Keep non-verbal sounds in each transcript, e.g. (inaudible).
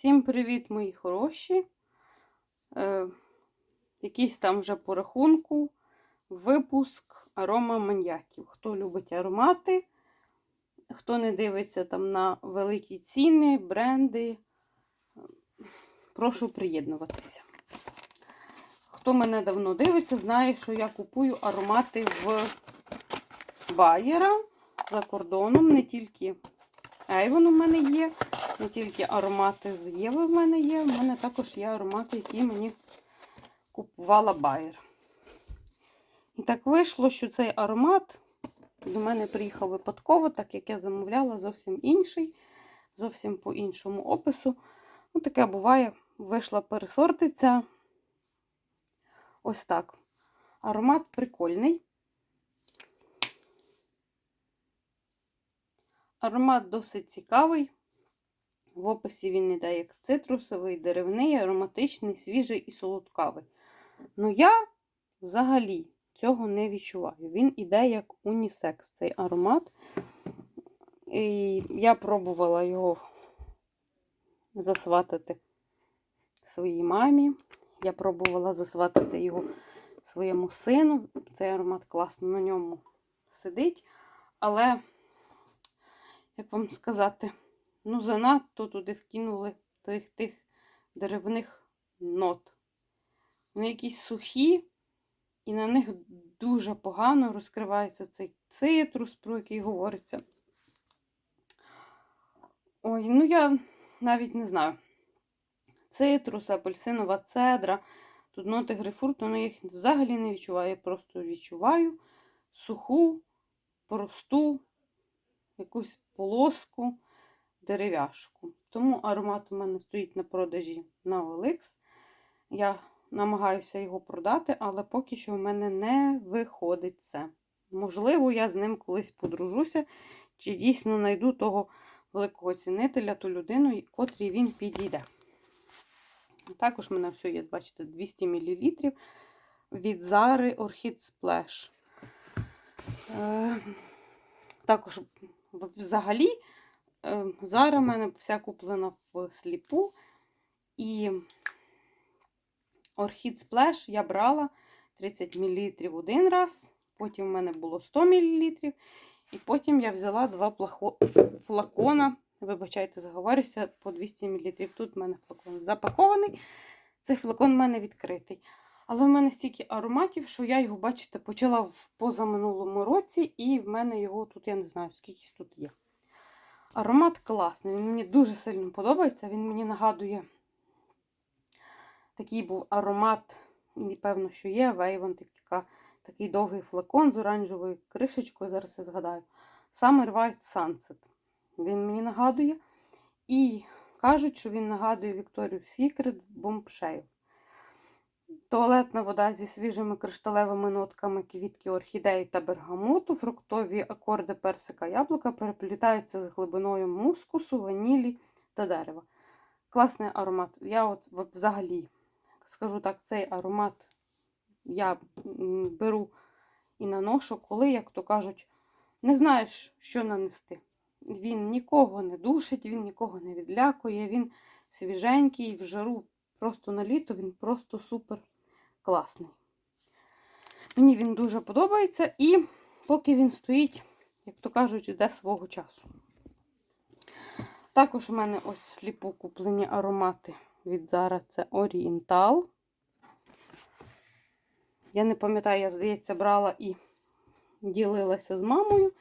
Всім привіт, мої хороші. Е, якийсь там вже по рахунку випуск арома маньяків. Хто любить аромати, хто не дивиться там на великі ціни, бренди, е, прошу приєднуватися. Хто мене давно дивиться, знає, що я купую аромати в Байера за кордоном, не тільки Avon у мене є, не тільки аромати з Єви в мене є, в мене також є аромати, які мені купувала Байер. І так вийшло, що цей аромат до мене приїхав випадково, так як я замовляла зовсім інший, зовсім по іншому опису. Ну, таке буває, вийшла пересортиця. Ось так. Аромат прикольний. Аромат досить цікавий. В описі він йде як цитрусовий, деревний, ароматичний, свіжий і солодкавий. Ну, я взагалі цього не відчуваю. Він іде як унісекс, цей аромат. І я пробувала його засватати своїй мамі. Я пробувала засватати його своєму сину. Цей аромат класно на ньому сидить. Але, як вам сказати, ну, занадто туди вкинули тих тих деревних нот. Вони якісь сухі, і на них дуже погано розкривається цей цитрус, про який говориться. Ой, ну я навіть не знаю. Цитрус, апельсинова цедра. Тут ноти грейпфруту, ну я їх взагалі не відчуваю. Я просто відчуваю суху, просту, якусь полоску, дерев'яшку. Тому аромат у мене стоїть на продажі на OLX. Я намагаюся його продати, але поки що в мене не виходить це. Можливо, я з ним колись подружуся, чи дійсно знайду того великого цінителя, ту людину, котрій він підійде. Також в мене все є, бачите, 200 мл від Зари Orchid Splash. Е, також, взагалі, е, Зара в мене вся куплена в сліпу. І Orchid Splash я брала 30 мл один раз, потім в мене було 100 мл, і потім я взяла два флакона. Вибачайте, заговорюся, по 200 мл. Тут в мене флакон запакований. Цей флакон в мене відкритий. Але в мене стільки ароматів, що я його, бачите, почала в позаминулому році, і в мене його тут, я не знаю, скільки тут є. Аромат класний, він мені дуже сильно подобається. Він мені нагадує такий був аромат, певно, що є, Вейвон, такий довгий флакон з оранжевою кришечкою, зараз я згадаю. Summer White Sunset. Він мені нагадує. І кажуть, що він нагадує Victoria's Secret Bombshell. Туалетна вода зі свіжими кришталевими нотками квітки орхідеї та бергамоту, фруктові акорди персика яблука переплітаються з глибиною мускусу, ванілі та дерева. Класний аромат. Я от, взагалі скажу так, цей аромат я беру і наношу, коли, як то кажуть, не знаєш, що нанести. Він нікого не душить, він нікого не відлякує, він свіженький, в жару просто на літо, він просто супер класний. Мені він дуже подобається, і поки він стоїть, як то кажуть, йде свого часу. Також у мене ось сліпо куплені аромати від Zara це Oriental. Я не пам'ятаю, я, здається, брала і ділилася з мамою,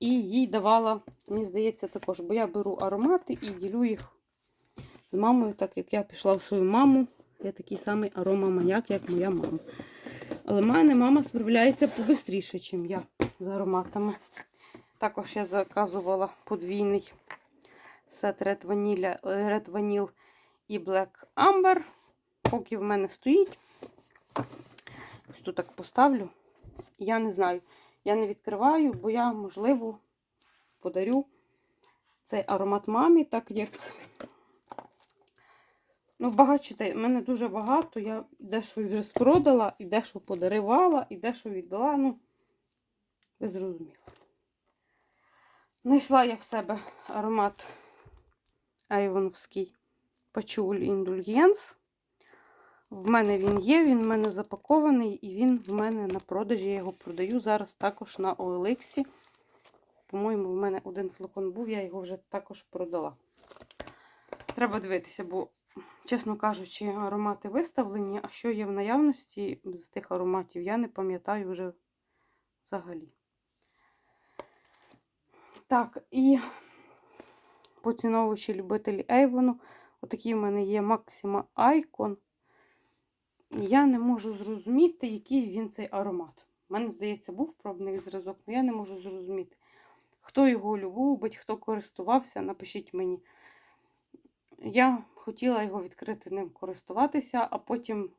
і їй давала, мені здається, також, бо я беру аромати і ділю їх з мамою, так як я пішла в свою маму. Я такий самий аромамаяк, як моя мама. Але в мене мама справляється побистріше, ніж я з ароматами. Також я заказувала подвійний сет Red Vanilla, Red Vanilla і Black Amber. Поки в мене стоїть. Ось тут так поставлю. Я не знаю. Я не відкриваю, бо я, можливо, подарю цей аромат мамі, так як. Ну, бачите, в мене дуже багато. Я дещо вже спродала, і дещо подарувала, і дещо віддала. Ну, ви зрозуміли. Знайшла я в себе аромат айвоновський Пачуль Індульєнс. В мене він є, він в мене запакований, і він в мене на продажі. Я його продаю зараз також на OLX. По-моєму, в мене один флакон був, я його вже також продала. Треба дивитися, бо, чесно кажучи, аромати виставлені, а що є в наявності з тих ароматів, я не пам'ятаю вже взагалі. Так, і поціновувачі любителі Ейвону. Отакий в мене є Maxima Icon. Я не можу зрозуміти, який він цей аромат. У мене, здається, був пробний зразок, але я не можу зрозуміти. Хто його любить, хто користувався, напишіть мені. Я хотіла його відкрити ним користуватися, а потім,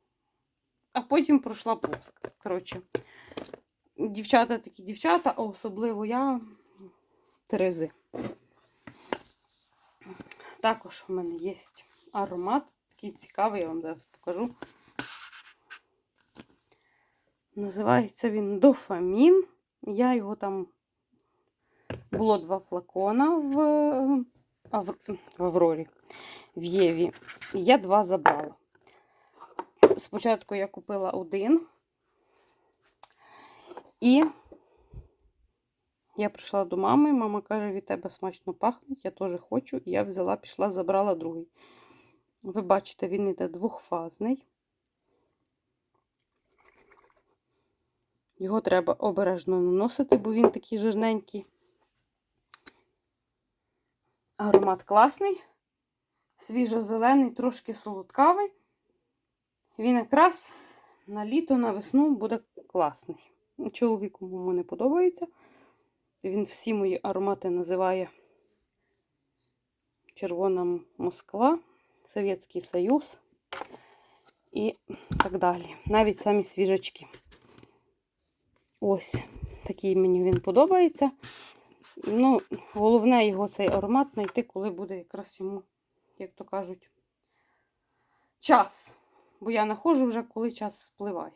а потім пройшла повз. Коротше, дівчата такі дівчата, а особливо я Терези. Також у мене є аромат, такий цікавий, я вам зараз покажу. Називається він дофамін. Я його там було два флакона в, Авр- в Аврорі, в Єві. І я два забрала. Спочатку я купила один. І я прийшла до мами, мама каже, від тебе смачно пахне, я теж хочу. Я взяла, пішла, забрала другий. Ви бачите, він іде двохфазний. Його треба обережно наносити, бо він такий жирненький. Аромат класний, свіжо-зелений, трошки солодкавий. Він якраз на літо, на весну буде класний. Чоловіку йому не подобається. Він всі мої аромати називає Червона Москва, Совєтський Союз і так далі. Навіть самі свіжачки. Ось такий мені він подобається. Ну, головне його цей аромат знайти, коли буде якраз йому, як то кажуть, час. Бо я знаходжу вже, коли час спливає.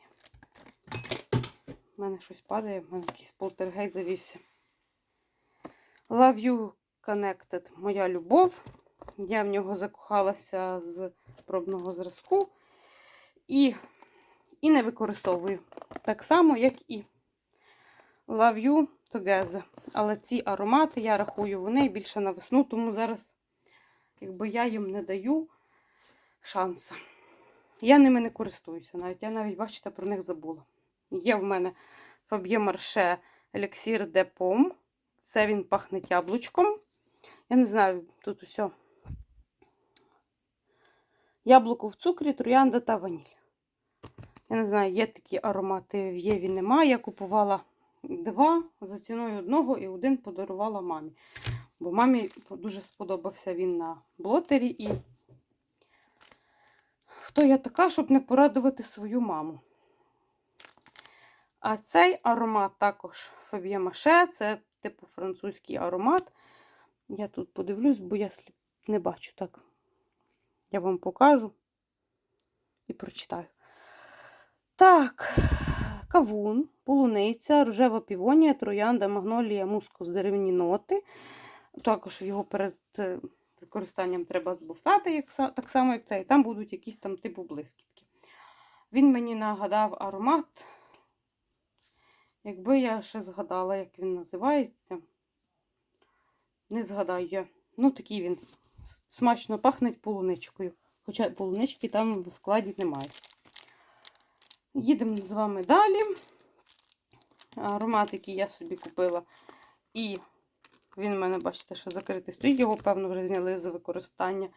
У мене щось падає, в мене якийсь полтергейт завівся. Love You Connected моя любов. Я в нього закохалася з пробного зразку і, і не використовую. Так само, як і Love You Together. Але ці аромати, я рахую, вони більше на весну, тому зараз, якби я їм не даю шанса. Я ними не користуюся навіть. Я навіть, бачите, про них забула. Є в мене Фаб'є Марше Еліксір де Пом. Це він пахне яблучком. Я не знаю, тут усе. Яблуко в цукрі, троянда та ваніль. Я не знаю, є такі аромати в Єві немає. Я купувала два за ціною одного і один подарувала мамі. Бо мамі дуже сподобався він на блотері. І хто я така, щоб не порадувати свою маму? А цей аромат також Фаб'є Маше, це типу французький аромат. Я тут подивлюсь, бо я не бачу так. Я вам покажу і прочитаю. Так, кавун, полуниця, рожева півонія, троянда, магнолія, мускус, деревні ноти. Також його перед е, використанням треба збовтати, як, так само, як цей. Там будуть якісь там типу блискітки. Він мені нагадав аромат. Якби я ще згадала, як він називається. Не згадаю я. Ну, такий він смачно пахне полуничкою. Хоча полунички там в складі немає. Їдемо з вами далі. Аромат, який я собі купила. І він у мене, бачите, що закритий стоїть. Його, певно, вже зняли з використання.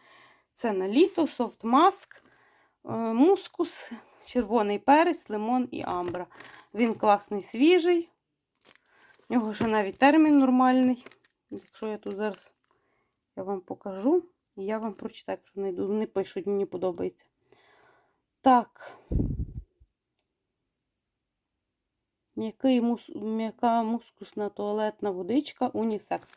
Це на літо, софт маск, е, мускус, червоний перець, лимон і амбра. Він класний, свіжий. У нього ще навіть термін нормальний. Якщо я тут зараз я вам покажу, і я вам прочитаю, якщо знайду. Вони пишуть, мені подобається. Так. М'яка мускусна туалетна водичка унісекс.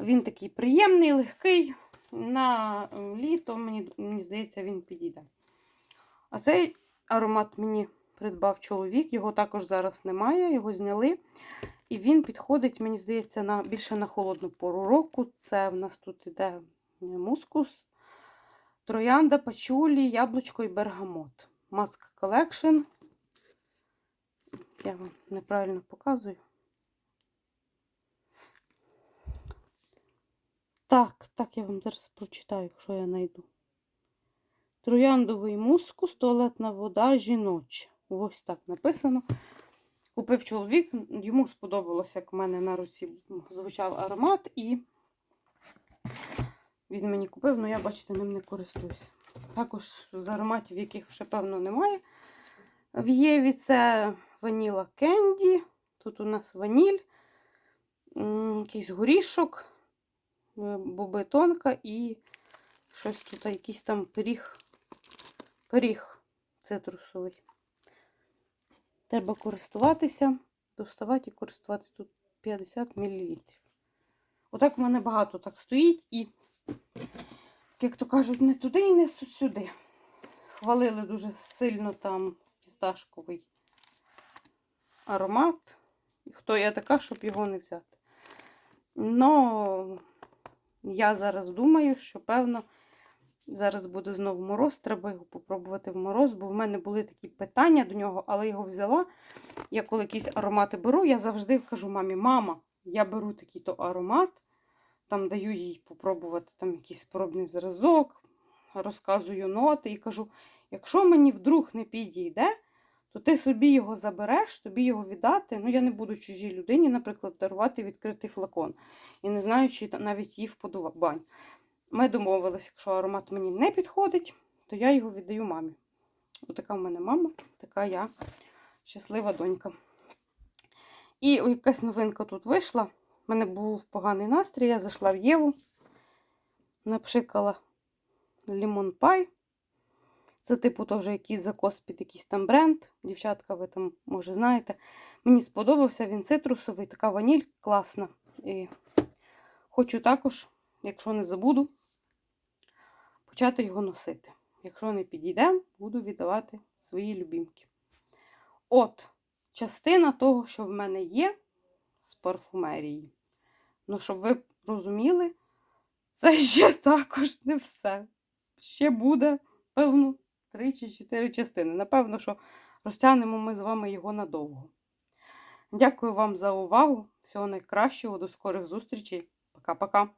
Він такий приємний, легкий. На е, літо, мені, мені здається, він підійде. А цей аромат мені придбав чоловік, його також зараз немає, його зняли. І він підходить, мені здається, на, більше на холодну пору року. Це в нас тут іде мускус, Троянда, пачулі, яблучко і бергамот. Mask Collection. Я вам неправильно показую. Так, так, я вам зараз прочитаю, якщо я знайду. Трояндовий мускус, туалетна вода жіноча. Ось так написано. Купив чоловік, йому сподобалося, як в мене на руці звучав аромат, і він мені купив, але я, бачите, ним не користуюся. Також з ароматів, яких ще, певно, немає. В Єві це ваніла кенді. Тут у нас ваніль, якийсь горішок, е, боби і щось тут, якийсь там пиріг, пиріг цитрусовий. Треба користуватися, доставати і користуватися тут 50 мл. Отак в мене багато так стоїть і, як то кажуть, не туди і не сюди. Хвалили дуже сильно там пісташковий аромат. Хто я така, щоб його не взяти. Но я зараз думаю, що певно. Зараз буде знову мороз, треба його попробувати в мороз, бо в мене були такі питання до нього, але його взяла. Я коли якісь аромати беру, я завжди кажу мамі: мама, я беру такий-то аромат, там даю їй попробувати там якийсь пробний зразок, розказую ноти і кажу: якщо мені вдруг не підійде, то ти собі його забереш, тобі його віддати. Ну, я не буду чужій людині, наприклад, дарувати відкритий флакон. І не знаю, чи навіть її вподобань. Ми домовилися, якщо аромат мені не підходить, то я його віддаю мамі. Отака в мене мама, така я щаслива донька. І якась новинка тут вийшла. У мене був поганий настрій, я зайшла в Єву, напшикала лімон пай. Це, типу, теж якийсь закос під якийсь там бренд. Дівчатка, ви там, може, знаєте. Мені сподобався він цитрусовий, така ваніль класна. І хочу також, якщо не забуду, почати його носити. Якщо не підійде, буду віддавати свої любімки. От, частина того, що в мене є з парфумерії. Ну, щоб ви розуміли, це (laughs) ще також не все. Ще буде, певно, три чи чотири частини. Напевно, що розтягнемо ми з вами його надовго. Дякую вам за увагу. Всього найкращого, до скорих зустрічей. Пока-пока.